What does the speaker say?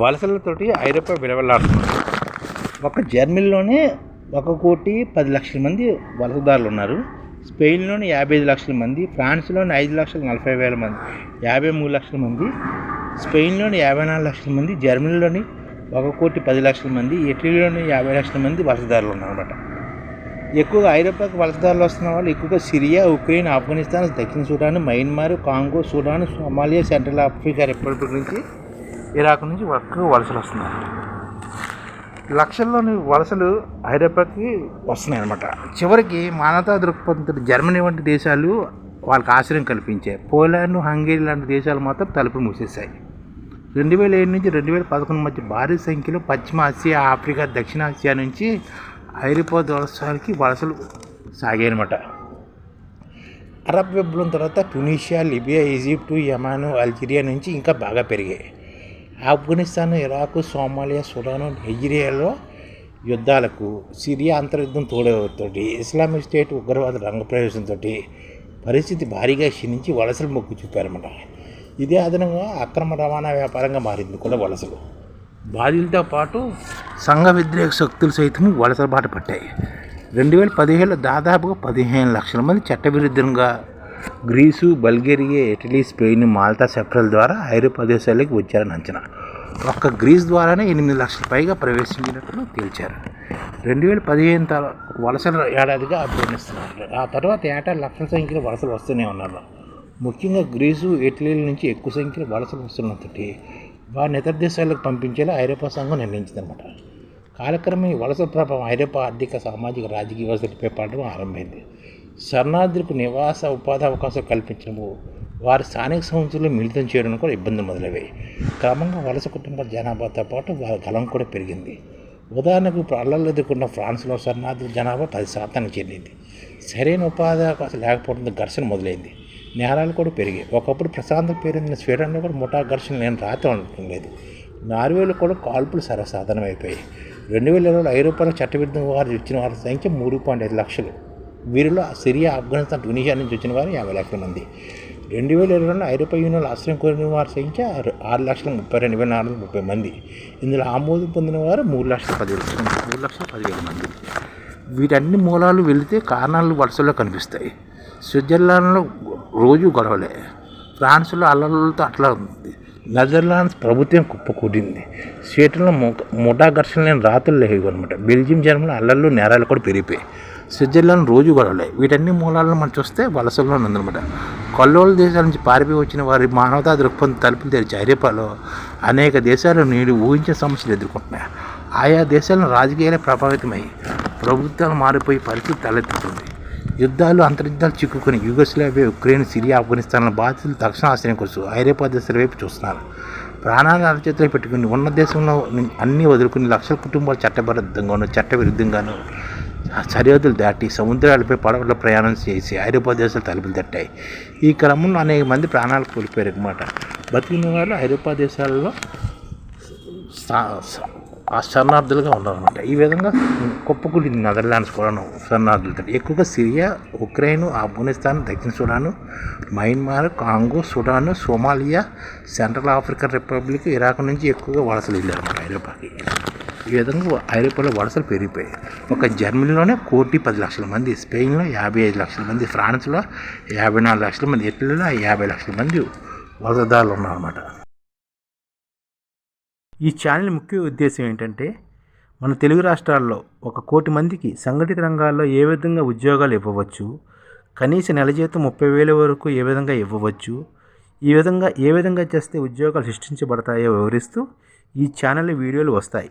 వలసలతోటి ఐరోపా విలవలాడుతున్నారు ఒక జర్మనీలోనే ఒక కోటి పది లక్షల మంది వలసదారులు ఉన్నారు. స్పెయిన్లోని యాభై ఐదు లక్షల మంది ఫ్రాన్స్లోని ఐదు లక్షల నలభై వేల మంది యాభై మూడు లక్షల మంది స్పెయిన్లోని యాభై నాలుగు లక్షల మంది జర్మనీలోని ఒక కోటి పది లక్షల మంది ఇటలీలోని యాభై లక్షల మంది వలసదారులు ఉన్నారన్నమాట. ఎక్కువగా ఐరోపాకి వలసదారులు వస్తున్న వాళ్ళు ఎక్కువగా సిరియా ఉక్రెయిన్ ఆఫ్ఘనిస్తాన్ దక్షిణ Sudan Myanmar Congo Sudan Somalia Central Africa Republic నుంచి ఇరాక్ నుంచి వర్క్ వలసలు వస్తున్నారు. లక్షల్లోని వలసలు ఐరోపాకి వస్తున్నాయి అనమాట చివరికి మానవతా దృక్పథంతో జర్మనీ వంటి దేశాలు వాళ్ళకి ఆశ్రయం కల్పించాయి పోలాండ్ హంగేరీ లాంటి దేశాలు మాత్రం తలుపులు మూసేశాయి. రెండు వేల ఏడు నుంచి రెండు వేల పదకొండు మధ్య భారీ సంఖ్యలో పశ్చిమ ఆసియా ఆఫ్రికా దక్షిణ ఆసియా నుంచి ఐరోపా దేశాలకి వలసలు సాగాయనమాట అరబ్ విప్లవం తర్వాత Tunisia Libya Egypt Yemen Algeria నుంచి ఇంకా బాగా పెరిగాయి. ఆఫ్ఘనిస్తాన్ ఇరాక్ సోమాలియా సుడాను నైజీరియాలో యుద్ధాలకు సిరియా అంతర్యుద్ధం తోడవతోటి ఇస్లామిక్ స్టేట్ ఉగ్రవాద రంగప్రవేశంతో పరిస్థితి భారీగా క్షీణించి వలసలు మొగ్గు చూపారన్నమాట. ఇదే అదనంగా అక్రమ రవాణా వ్యాపారంగా మారింది కూడా వలసలు. బాధితులతో పాటు సంఘ వ్యతిరేక శక్తులు సైతం వలసల బాట పట్టాయి. రెండు వేల పదిహేడులో దాదాపుగా పదిహేను లక్షల మంది చట్టవిరుద్ధంగా Greece Bulgaria Italy Spain Malta సెప్రల్ ద్వారా ఐరోపా దేశాలకు వచ్చారని అంచనా. ఒక్క గ్రీస్ ద్వారానే ఎనిమిది లక్షల పైగా ప్రవేశించినట్లు తేల్చారు. రెండు వేల పదిహేను తర వలసల ఏడాదిగా అభ్యర్థిస్తున్నారు ఆ తర్వాత ఏటా లక్షల సంఖ్యలో వలసలు వస్తూనే ఉన్నారు. ముఖ్యంగా గ్రీసు ఇటలీల నుంచి ఎక్కువ సంఖ్యలో వలసలు వస్తున్నతోటి వారిని ఇతర దేశాలకు పంపించేలా ఐరోపా సంఘం నిర్ణయించిందనమాట కాలక్రమం ఈ వలస ప్రభావం ఐరోపా ఆర్థిక సామాజిక రాజకీయ వ్యవస్థలపై పడడం ఆరంభమైంది. శరణార్థులకు నివాస ఉపాధి అవకాశం కల్పించడము వారి స్థానిక సంస్థలు మిళితం చేయడం కూడా ఇబ్బందులు మొదలయ్యాయి క్రమంగా వలస కుటుంబాల జనాభాతో పాటు వారి గలం కూడా పెరిగింది. ఉదాహరణకు ఇప్పుడు ఎదుర్కొన్న ఫ్రాన్స్లో శరణార్థుల జనాభా పది శాతానికి చెందింది సరైన ఉపాధి అవకాశం లేకపోవడంతో ఘర్షణ మొదలైంది. నేరాలు కూడా పెరిగాయి. ఒకప్పుడు ప్రశాంత పేరొందిన స్వీడన్లో కూడా ముఠా ఘర్షణ నేను రాత్రి ఉండటం లేదు. నార్వేలో కూడా కాల్పులు సర్వసాధారణమైపోయాయి. రెండు వేల ఇరవైలో ఐరోపాలో చట్టవిరుద్ధంగా వారు ఇచ్చిన వారి సంఖ్య మూడు పాయింట్ ఐదు లక్షలు. వీరిలో సిరియా ఆఫ్ఘనిస్తాన్ టునీషియా నుంచి వచ్చిన వారు యాభై లక్షల మంది. రెండు వేల ఇరవైలో ఐరోపా యూనియన్లో ఆశ్రయం కోరిన వారి సంఖ్య ఆరు- లక్షల ముప్పై రెండు వేల నాలుగు ముప్పై మంది. ఇందులో ఆమోదం పొందిన వారు మూడు లక్షల పదివేల మూడు లక్షల పదివేల మంది. వీటన్ని మూలాలు వెళితే కారణాలు వరుసలో కనిపిస్తాయి. స్విట్జర్లాండ్లో రోజు గొడవలే. ఫ్రాన్స్లో అల్లర్లతో అట్లా ఉంది. నెదర్లాండ్స్ ప్రభుత్వం కుప్పకూడింది. స్వీటర్లో ముఠా ఘర్షణ లేని రాత్రులు లేవు అనమాట బెల్జియం జర్మనీ అల్లర్లు నేరాలు కూడా పెరిగిపోయాయి. స్విట్జర్లాండ్ రోజు గొడవలే వీటన్ని మూలాలను మనం చూస్తే వలసల్లో ఉందన్నమాట. కొల్లోళ్ళ దేశాల నుంచి పారిపోయి వచ్చిన వారి మానవతా దృక్పథం తలుపులు తెరిచి ఐరోపాలో అనేక దేశాలు నేడు ఊహించే సమస్యలు ఎదుర్కొంటున్నాయి. ఆయా దేశాలను రాజకీయాలే ప్రభావితమై ప్రభుత్వాలు మారిపోయి పరిస్థితి తలెత్తుతుంది. యుద్ధాలు అంతర్యుద్ధాలు చిక్కుకుని యుగస్లావియా ఉక్రెయిన్ సిరియా ఆఫ్ఘనిస్తాన్ల బాధితులు తక్షణ ఆశ్రయం కోసం ఐరోపా దేశాల వైపు చూస్తున్నారు. ప్రాణాలు అరచేతిలో పెట్టుకుని ఉన్న దేశంలో అన్నీ వదులుకుని లక్షల కుటుంబాలు చట్టబద్ధంగాను చట్టవిరుద్ధంగాను సరిహద్దులు దాటి సముద్రాలపై పడవల ప్రయాణం చేసి ఐరోపా దేశాలు తలుపులు తట్టాయి. ఈ క్రమంలో అనేక మంది ప్రాణాలు కోల్పోయారు అనమాట బతికిన వాళ్ళు ఐరోపా దేశాలలో ఆ శరణార్థులుగా ఉన్నారన్నమాట. ఈ విధంగా కుప్పకూడింది నెదర్లాండ్స్ కూడా శరణార్థులతో ఎక్కువగా సిరియా ఉక్రెయిన్ ఆఫ్ఘనిస్తాన్ దక్షిణ Sudan Myanmar Congo Sudan Somalia Central African Republic Iraq నుంచి ఎక్కువగా వలసలు వెళ్ళారన్నమాట ఐరోపాకి. ఈ విధంగా ఐరోపాలో వలసలు పెరిగిపోయాయి. ఒక జర్మనీలోనే కోటి పది లక్షల మంది స్పెయిన్లో యాభై ఐదు లక్షల మంది ఫ్రాన్స్లో యాభై నాలుగు లక్షల మంది ఇటలీలో యాభై లక్షల మంది వలసదారులు ఉన్నారన్నమాట ఈ ఛానల్ ముఖ్య ఉద్దేశం ఏంటంటే మన తెలుగు రాష్ట్రాల్లో ఒక కోటి మందికి సంఘటిత రంగాల్లో ఏ విధంగా ఉద్యోగాలు ఇవ్వవచ్చు కనీస నెల జీతం ముప్పై వేల వరకు ఏ విధంగా ఇవ్వవచ్చు ఈ విధంగా ఏ విధంగా చేస్తే ఉద్యోగాలు సృష్టించబడతాయో వివరిస్తూ ఈ ఛానల్ వీడియోలు వస్తాయి.